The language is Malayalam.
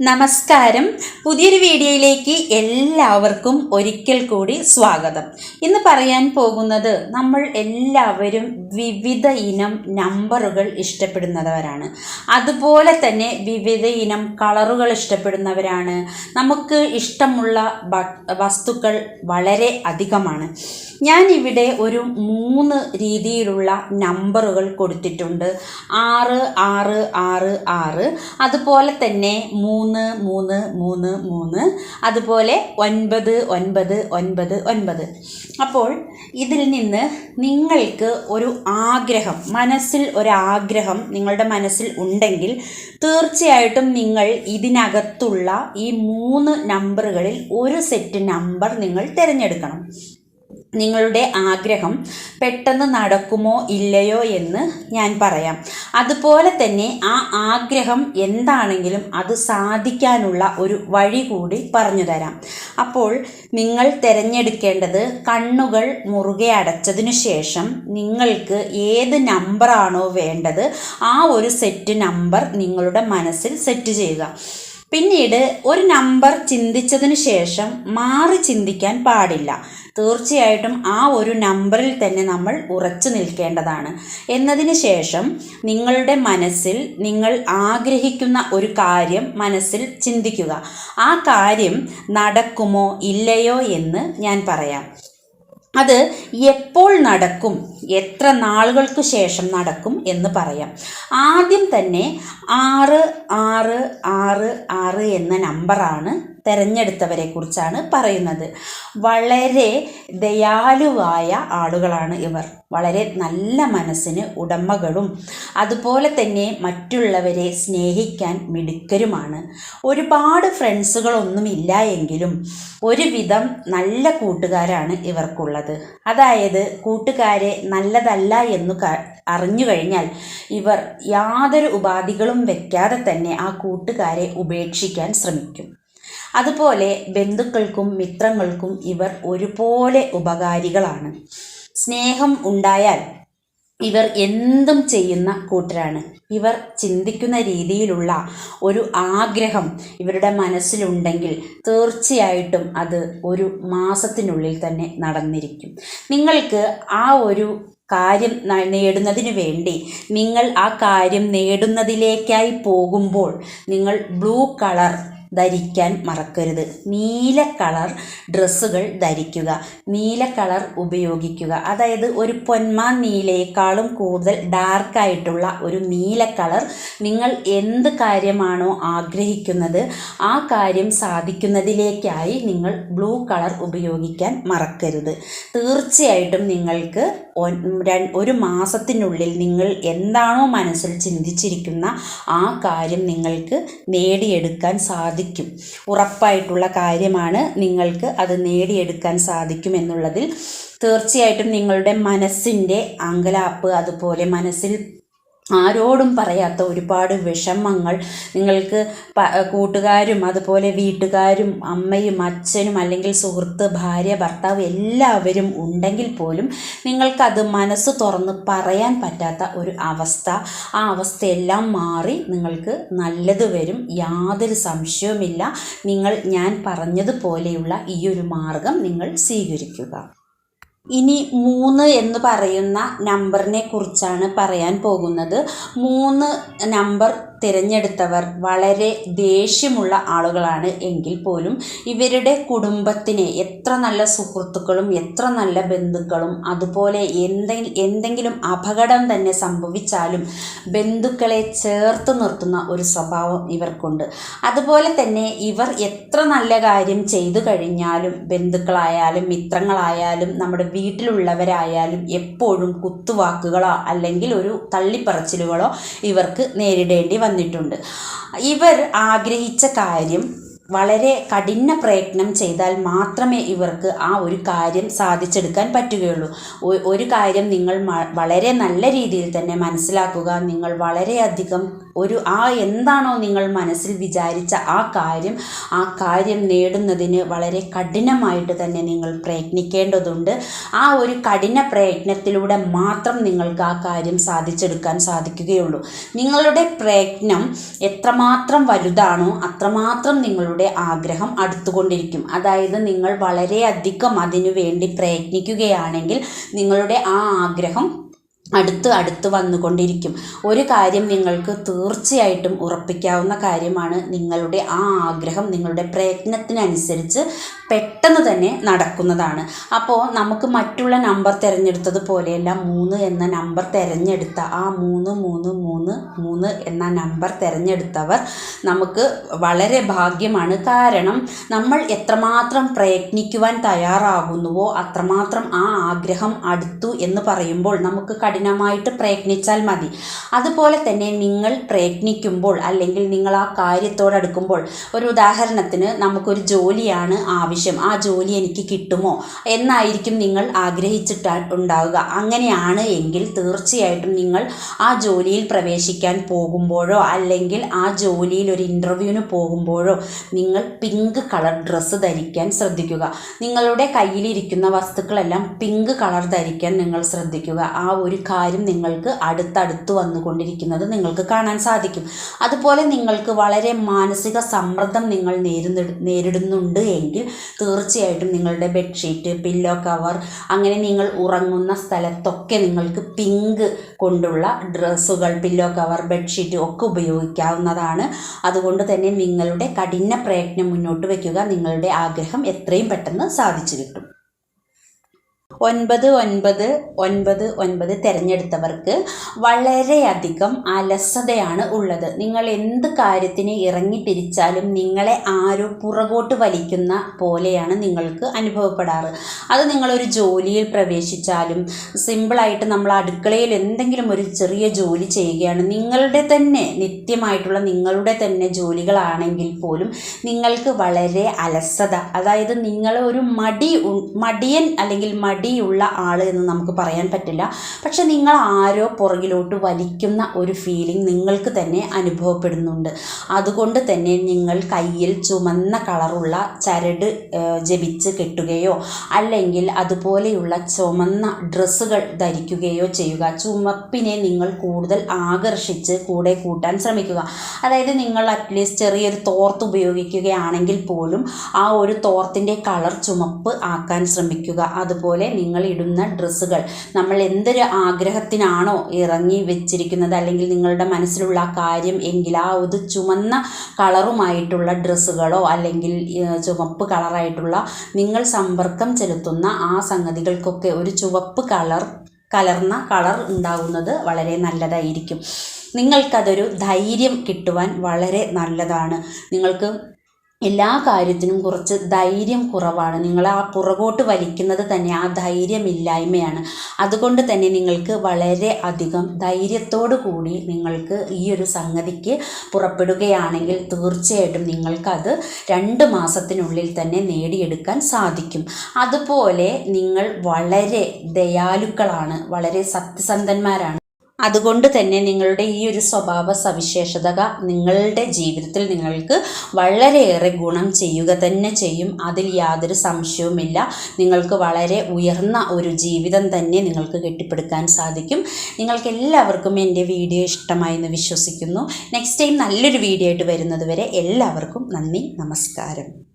നമസ്കാരം. പുതിയൊരു വീഡിയോയിലേക്ക് എല്ലാവർക്കും ഒരിക്കൽ കൂടി സ്വാഗതം. ഇന്ന് പറയാൻ പോകുന്നത് നമ്മൾ എല്ലാവരും വിവിധ ഇനം നമ്പറുകൾ ഇഷ്ടപ്പെടുന്നവരാണ്. അതുപോലെ തന്നെ വിവിധ ഇനം കളറുകൾ ഇഷ്ടപ്പെടുന്നവരാണ്. നമുക്ക് ഇഷ്ടമുള്ള വസ്തുക്കൾ വളരെ അധികമാണ്. ഞാൻ ഇവിടെ ഒരു മൂന്ന് രീതിയിലുള്ള നമ്പറുകൾ കൊടുത്തിട്ടുണ്ട്. ആറ് ആറ് ആറ് ആറ്. അതുപോലെ തന്നെ മൂന്ന് മൂന്ന് മൂന്ന് മൂന്ന്. അതുപോലെ ഒൻപത് ഒൻപത് ഒൻപത് ഒൻപത്. അപ്പോൾ ഇതിൽ നിന്ന് നിങ്ങൾക്ക് ഒരു ആഗ്രഹം മനസ്സിൽ ഒരാഗ്രഹം നിങ്ങളുടെ മനസ്സിൽ ഉണ്ടെങ്കിൽ തീർച്ചയായിട്ടും നിങ്ങൾ ഇതിനകത്തുള്ള ഈ മൂന്ന് നമ്പറുകളിൽ ഒരു സെറ്റ് നമ്പർ നിങ്ങൾ തിരഞ്ഞെടുക്കണം. നിങ്ങളുടെ ആഗ്രഹം പെട്ടെന്ന് നടക്കുമോ ഇല്ലയോ എന്ന് ഞാൻ പറയാം. അതുപോലെ തന്നെ ആ ആഗ്രഹം എന്താണെങ്കിലും അത് സാധിക്കാനുള്ള ഒരു വഴി കൂടി പറഞ്ഞു തരാം. അപ്പോൾ നിങ്ങൾ തിരഞ്ഞെടുക്കേണ്ടത് കണ്ണുകൾ മുറുകെ അടച്ചതിനു ശേഷം നിങ്ങൾക്ക് ഏത് നമ്പറാണോ വേണ്ടത് ആ ഒരു സെറ്റ് നമ്പർ നിങ്ങളുടെ മനസ്സിൽ സെറ്റ് ചെയ്യുക. പിന്നീട് ഒരു നമ്പർ ചിന്തിച്ചതിന് ശേഷം മാറി ചിന്തിക്കാൻ പാടില്ല. തീർച്ചയായിട്ടും ആ ഒരു നമ്പറിൽ തന്നെ നമ്മൾ ഉറച്ചു നിൽക്കേണ്ടതാണ്. എന്നതിന് ശേഷം നിങ്ങളുടെ മനസ്സിൽ നിങ്ങൾ ആഗ്രഹിക്കുന്ന ഒരു കാര്യം മനസ്സിൽ ചിന്തിക്കുക. ആ കാര്യം നടക്കുമോ ഇല്ലയോ എന്ന് ഞാൻ പറയാം. അത് എപ്പോൾ നടക്കും എത്ര നാളുകൾക്ക് ശേഷം നടക്കും എന്ന് പറയാം. ആദ്യം തന്നെ ആറ് ആറ് ആറ് ആറ് എന്ന നമ്പറാണ് തിരഞ്ഞെടുത്തവരെ കുറിച്ചാണ് പറയുന്നത്. വളരെ ദയാലുവായ ആളുകളാണ് ഇവർ. വളരെ നല്ല മനസ്സിന് ഉടമകളും അതുപോലെ തന്നെ മറ്റുള്ളവരെ സ്നേഹിക്കാൻ മിടുക്കരുമാണ്. ഒരുപാട് ഫ്രണ്ട്സുകളൊന്നുമില്ല എങ്കിലും ഒരുവിധം നല്ല കൂട്ടുകാരാണ് ഇവർക്കുള്ളത്. അതായത് കൂട്ടുകാരെ നല്ലതല്ല എന്ന് അറിഞ്ഞു കഴിഞ്ഞാൽ ഇവർ യാതൊരു ഉപാധികളും വെക്കാതെ തന്നെ ആ കൂട്ടുകാരെ ഉപേക്ഷിക്കാൻ ശ്രമിക്കും. അതുപോലെ ബന്ധുക്കൾക്കും മിത്രങ്ങൾക്കും ഇവർ ഒരുപോലെ ഉപകാരികളാണ്. സ്നേഹം ഉണ്ടായാൽ ഇവർ എന്തും ചെയ്യുന്ന കൂട്ടരാണ്. ഇവർ ചിന്തിക്കുന്ന രീതിയിലുള്ള ഒരു ആഗ്രഹം ഇവരുടെ മനസ്സിലുണ്ടെങ്കിൽ തീർച്ചയായിട്ടും അത് ഒരു മാസത്തിനുള്ളിൽ തന്നെ നടന്നിരിക്കും. നിങ്ങൾക്ക് ആ ഒരു കാര്യം നേടുന്നതിന് വേണ്ടി നിങ്ങൾ ആ കാര്യം നേടുന്നതിലേക്കായി പോകുമ്പോൾ നിങ്ങൾ ബ്ലൂ കളർ ധരിക്കാൻ മറക്കരുത്. നീല കളർ ഡ്രസ്സുകൾ ധരിക്കുക. നീല കളർ ഉപയോഗിക്കുക. അതായത് ഒരു പൊന്മാൻ നീലയേക്കാളും കൂടുതൽ ഡാർക്കായിട്ടുള്ള ഒരു നീല കളർ നിങ്ങൾ എന്ത് കാര്യമാണോ ആഗ്രഹിക്കുന്നത് ആ കാര്യം സാധിക്കുന്നതിലേക്കായി നിങ്ങൾ ബ്ലൂ കളർ ഉപയോഗിക്കാൻ മറക്കരുത്. തീർച്ചയായിട്ടും നിങ്ങൾക്ക് ഒരു മാസത്തിനുള്ളിൽ നിങ്ങൾ എന്താണോ മനസ്സിൽ ചിന്തിച്ചിരിക്കുന്ന ആ കാര്യം നിങ്ങൾക്ക് നേടിയെടുക്കാൻ സാധിക്കും. ഉറപ്പായിട്ടുള്ള കാര്യമാണ് നിങ്ങൾക്ക് അത് നേടിയെടുക്കാൻ സാധിക്കും എന്നുള്ളതിൽ. തീർച്ചയായിട്ടും നിങ്ങളുടെ മനസ്സിന്റെ അങ്കലാപ്പ് അതുപോലെ മനസ്സിൽ ആരോടും പറയാത്ത ഒരുപാട് വിഷമങ്ങൾ നിങ്ങൾക്ക് കൂട്ടുകാരും അതുപോലെ വീട്ടുകാരും അമ്മയും അച്ഛനും അല്ലെങ്കിൽ സുഹൃത്ത് ഭാര്യ ഭർത്താവ് എല്ലാവരും ഉണ്ടെങ്കിൽ പോലും നിങ്ങൾക്കത് മനസ്സ് തുറന്ന് പറയാൻ പറ്റാത്ത ഒരു അവസ്ഥ. ആ അവസ്ഥയെല്ലാം മാറി നിങ്ങൾക്ക് നല്ലത് വരും. യാതൊരു സംശയവുമില്ല. നിങ്ങൾ ഞാൻ പറഞ്ഞതുപോലെയുള്ള ഈ ഒരു മാർഗം നിങ്ങൾ സ്വീകരിക്കുക. ഇനി മൂന്ന് എന്ന് പറയുന്ന നമ്പറിനെ കുറിച്ചാണ് പറയാൻ പോകുന്നത്. മൂന്ന് നമ്പർ തിരഞ്ഞെടുത്തവർ വളരെ ദേഷ്യമുള്ള ആളുകളാണ് എങ്കിൽ പോലും ഇവരുടെ കുടുംബത്തിന് എത്ര നല്ല സുഹൃത്തുക്കളും എത്ര നല്ല ബന്ധുക്കളും അതുപോലെ എന്തെങ്കിലും എന്തെങ്കിലും അപകടം തന്നെ സംഭവിച്ചാലും ബന്ധുക്കളെ ചേർത്ത് നിർത്തുന്ന ഒരു സ്വഭാവം ഇവർക്കുണ്ട്. അതുപോലെ തന്നെ ഇവർ എത്ര നല്ല കാര്യം ചെയ്തു കഴിഞ്ഞാലും ബന്ധുക്കളായാലും മിത്രങ്ങളായാലും നമ്മുടെ വീട്ടിലുള്ളവരായാലും എപ്പോഴും കുത്തുവാക്കുകളോ അല്ലെങ്കിൽ ഒരു തള്ളിപ്പറച്ചിലുകളോ ഇവർക്ക് നേരിടേണ്ടി വന്നിട്ടുണ്ട്. ഇവർ ആഗ്രഹിച്ച കാര്യം വളരെ കഠിന പ്രയത്നം ചെയ്താൽ മാത്രമേ ഇവർക്ക് ആ ഒരു കാര്യം സാധിച്ചെടുക്കാൻ പറ്റുകയുള്ളൂ. ഒരു കാര്യം നിങ്ങൾ വളരെ നല്ല രീതിയിൽ തന്നെ മനസ്സിലാക്കുക നിങ്ങൾ വളരെയധികം ഒരു ആ എന്താണോ നിങ്ങൾ മനസ്സിൽ വിചാരിച്ച ആ കാര്യം ആ കാര്യം നേടുന്നതിന് വളരെ കഠിനമായിട്ട് തന്നെ നിങ്ങൾ പ്രയത്നിക്കേണ്ടതുണ്ട്. ആ ഒരു കഠിന പ്രയത്നത്തിലൂടെ മാത്രം നിങ്ങൾക്ക് ആ കാര്യം സാധിച്ചെടുക്കാൻ സാധിക്കുകയുള്ളൂ. നിങ്ങളുടെ പ്രയത്നം എത്രമാത്രം വലുതാണോ അത്രമാത്രം നിങ്ങളുടെ ആഗ്രഹം അടുത്തുകൊണ്ടിരിക്കും. അതായത് നിങ്ങൾ വളരെയധികം അതിനു വേണ്ടി പ്രയത്നിക്കുകയാണെങ്കിൽ നിങ്ങളുടെ ആ ആഗ്രഹം അടുത്ത് അടുത്ത് വന്നുകൊണ്ടിരിക്കും. ഒരു കാര്യം നിങ്ങൾക്ക് തീർച്ചയായിട്ടും ഉറപ്പിക്കാവുന്ന കാര്യമാണ് നിങ്ങളുടെ ആ ആഗ്രഹം നിങ്ങളുടെ പ്രയത്നത്തിനനുസരിച്ച് പെട്ടെന്ന് തന്നെ നടക്കുന്നതാണ്. അപ്പോൾ നമുക്ക് മറ്റുള്ള നമ്പർ തിരഞ്ഞെടുത്തത് പോലെയല്ല മൂന്ന് എന്ന നമ്പർ തിരഞ്ഞെടുത്ത ആ മൂന്ന് മൂന്ന് മൂന്ന് മൂന്ന് എന്ന നമ്പർ തിരഞ്ഞെടുത്തവർ നമുക്ക് വളരെ ഭാഗ്യമാണ്. കാരണം നമ്മൾ എത്രമാത്രം പ്രയത്നിക്കുവാൻ തയ്യാറാകുന്നുവോ അത്രമാത്രം ആ ആഗ്രഹം അടുത്തു എന്ന് പറയുമ്പോൾ നമുക്ക് കഠിനമായിട്ട് പ്രയത്നിച്ചാൽ മതി. അതുപോലെ തന്നെ നിങ്ങൾ പ്രയത്നിക്കുമ്പോൾ അല്ലെങ്കിൽ നിങ്ങൾ ആ കാര്യത്തോടടുക്കുമ്പോൾ ഒരു ഉദാഹരണത്തിന് നമുക്കൊരു ജോലിയാണ് ആവശ്യം. ആ ജോലി എനിക്ക് കിട്ടുമോ എന്നായിരിക്കും നിങ്ങൾ ആഗ്രഹിച്ചിട്ട് ഉണ്ടാവുക. അങ്ങനെയാണ് എങ്കിൽ തീർച്ചയായിട്ടും നിങ്ങൾ ആ ജോലിയിൽ പ്രവേശിക്കാൻ പോകുമ്പോഴോ അല്ലെങ്കിൽ ആ ജോലിയിൽ ഒരു ഇന്റർവ്യൂവിന് പോകുമ്പോഴോ നിങ്ങൾ പിങ്ക് കളർ ഡ്രസ്സ് ധരിക്കാൻ ശ്രദ്ധിക്കുക. നിങ്ങളുടെ കയ്യിലിരിക്കുന്ന വസ്തുക്കളെല്ലാം പിങ്ക് കളർ ധരിക്കാൻ നിങ്ങൾ ശ്രദ്ധിക്കുക. ആ ഒരു കാര്യം നിങ്ങൾക്ക് അടുത്തടുത്ത് വന്നുകൊണ്ടിരിക്കുന്നത് നിങ്ങൾക്ക് കാണാൻ സാധിക്കും. അതുപോലെ നിങ്ങൾക്ക് വളരെ മാനസിക സമ്മർദ്ദം നിങ്ങൾ നേരിടുന്ന നേരിടുന്നുണ്ട് എങ്കിൽ തീർച്ചയായിട്ടും നിങ്ങളുടെ ബെഡ്ഷീറ്റ് പില്ലോ കവർ അങ്ങനെ നിങ്ങൾ ഉറങ്ങുന്ന സ്ഥലത്തൊക്കെ നിങ്ങൾക്ക് പിങ്ക് കൊണ്ടുള്ള ഡ്രസ്സുകൾ പില്ലോ കവർ ബെഡ്ഷീറ്റ് ഒക്കെ ഉപയോഗിക്കാവുന്നതാണ്. അതുകൊണ്ട് തന്നെ നിങ്ങളുടെ കഠിന പ്രയത്നം മുന്നോട്ട് വയ്ക്കുക നിങ്ങളുടെ ആഗ്രഹം എത്രയും പെട്ടെന്ന് സാധിച്ചു കിട്ടും. ഒൻപത് ഒൻപത് ഒൻപത് ഒൻപത് തിരഞ്ഞെടുത്തവർക്ക് വളരെയധികം അലസതയാണ് ഉള്ളത്. നിങ്ങൾ എന്ത് കാര്യത്തിന് ഇറങ്ങി തിരിച്ചാലും നിങ്ങളെ ആരോ പുറകോട്ട് വലിക്കുന്ന പോലെയാണ് നിങ്ങൾക്ക് അനുഭവപ്പെടാറ്. അത് നിങ്ങളൊരു ജോലിയിൽ പ്രവേശിച്ചാലും സിമ്പിളായിട്ട് നമ്മൾ അടുക്കളയിൽ എന്തെങ്കിലും ഒരു ചെറിയ ജോലി ചെയ്യുകയാണ്. നിങ്ങളുടെ തന്നെ നിത്യമായിട്ടുള്ള നിങ്ങളുടെ തന്നെ ജോലികളാണെങ്കിൽ പോലും നിങ്ങൾക്ക് വളരെ അലസത. അതായത് നിങ്ങൾ ഒരു മടി മടിയൻ അല്ലെങ്കിൽ മടിയുള്ള ആൾ എന്ന് നമുക്ക് പറയാൻ പറ്റില്ല. പക്ഷെ നിങ്ങൾ ആരോ പുറകിലോട്ട് വലിക്കുന്ന ഒരു ഫീലിംഗ് നിങ്ങൾക്ക് തന്നെ അനുഭവപ്പെടുന്നുണ്ട്. അതുകൊണ്ട് തന്നെ നിങ്ങൾ കയ്യിൽ ചുമന്ന കളറുള്ള ചരട് ജപിച്ച് കെട്ടുകയോ അല്ലെങ്കിൽ അതുപോലെയുള്ള ചുമന്ന ഡ്രസ്സുകൾ ധരിക്കുകയോ ചെയ്യുക. ചുമപ്പിനെ നിങ്ങൾ കൂടുതൽ ആകർഷിച്ച് കൂടെ കൂട്ടാൻ ശ്രമിക്കുക. അതായത് നിങ്ങൾ അറ്റ്ലീസ്റ്റ് ചെറിയൊരു തോർത്ത് ഉപയോഗിക്കുകയാണെങ്കിൽ പോലും ആ ഒരു തോർത്തിന്റെ കളർ ചുമപ്പ് ആക്കാൻ ശ്രമിക്കുക. അതുപോലെ നിങ്ങൾ ഇടുന്ന ഡ്രസ്സുകൾ. നമ്മൾ എന്തൊരു ആഗ്രഹത്തിനാണോ ഇറങ്ങി വെച്ചിരിക്കുന്നത് അല്ലെങ്കിൽ നിങ്ങളുടെ മനസ്സിലുള്ള കാര്യം എങ്കിൽ ആ ഒരു ചുമന്ന കളറുമായിട്ടുള്ള ഡ്രസ്സുകളോ അല്ലെങ്കിൽ ചുവപ്പ് കളറായിട്ടുള്ള നിങ്ങൾ സമ്പർക്കം ചെലുത്തുന്ന ആ സംഗതികൾക്കൊക്കെ ഒരു ചുവപ്പ് കളർ കലർന്ന കളർ ഉണ്ടാകുന്നത് വളരെ നല്ലതായിരിക്കും. നിങ്ങൾക്കതൊരു ധൈര്യം കിട്ടുവാൻ വളരെ നല്ലതാണ്. നിങ്ങൾക്ക് എല്ലാ കാര്യത്തിനും കുറച്ച് ധൈര്യം കുറവാണ്. നിങ്ങൾ ആ പുറകോട്ട് വലിക്കുന്നത് തന്നെ ആ ധൈര്യമില്ലായ്മയാണ്. അതുകൊണ്ട് തന്നെ നിങ്ങൾക്ക് വളരെ അധികം ധൈര്യത്തോടു കൂടി നിങ്ങൾക്ക് ഈ ഒരു സംഗതിക്ക് പുറപ്പെടുകയാണെങ്കിൽ തീർച്ചയായിട്ടും നിങ്ങൾക്കത് രണ്ട് മാസത്തിനുള്ളിൽ തന്നെ നേടിയെടുക്കാൻ സാധിക്കും. അതുപോലെ നിങ്ങൾ വളരെ ദയാലുക്കളാണ് വളരെ സത്യസന്ധന്മാരാണ്. അതുകൊണ്ട് തന്നെ നിങ്ങളുടെ ഈ ഒരു സ്വഭാവ സവിശേഷത നിങ്ങളുടെ ജീവിതത്തിൽ നിങ്ങൾക്ക് വളരെയേറെ ഗുണം ചെയ്യുക തന്നെ ചെയ്യും. അതിൽ യാതൊരു സംശയവുമില്ല. നിങ്ങൾക്ക് വളരെ ഉയർന്ന ഒരു ജീവിതം തന്നെ നിങ്ങൾക്ക് കെട്ടിപ്പടുക്കാൻ സാധിക്കും. നിങ്ങൾക്ക് എല്ലാവർക്കും എന്റെ വീഡിയോ ഇഷ്ടമായി എന്ന് വിശ്വസിക്കുന്നു. നെക്സ്റ്റ് ടൈം നല്ലൊരു വീഡിയോ ആയിട്ട് വരുന്നത് വരെ എല്ലാവർക്കും നന്ദി നമസ്കാരം.